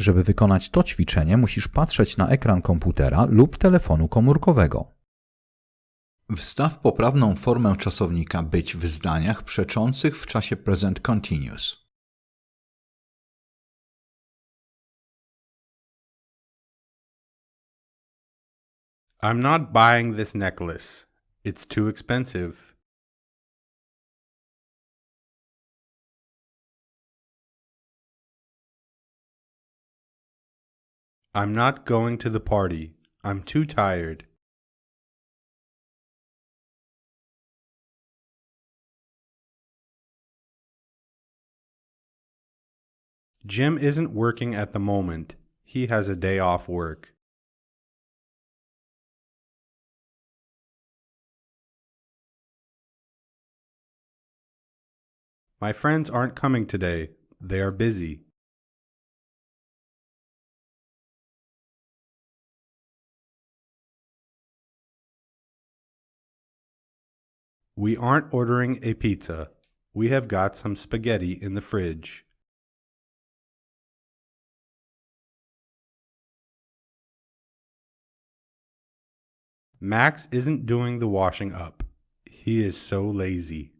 Żeby wykonać to ćwiczenie, musisz patrzeć na ekran komputera lub telefonu komórkowego. Wstaw poprawną formę czasownika być w zdaniach przeczących w czasie present continuous. I'm not buying this necklace. It's too expensive. I'm not going to the party. I'm too tired. Jim isn't working at the moment. He has a day off work. My friends aren't coming today. They are busy. We aren't ordering a pizza. We have got some spaghetti in the fridge. Max isn't doing the washing up. He is so lazy.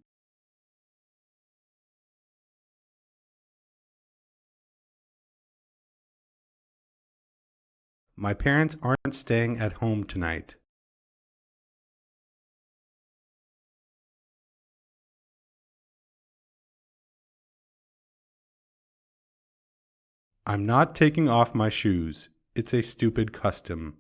My parents aren't staying at home tonight. I'm not taking off my shoes. It's a stupid custom.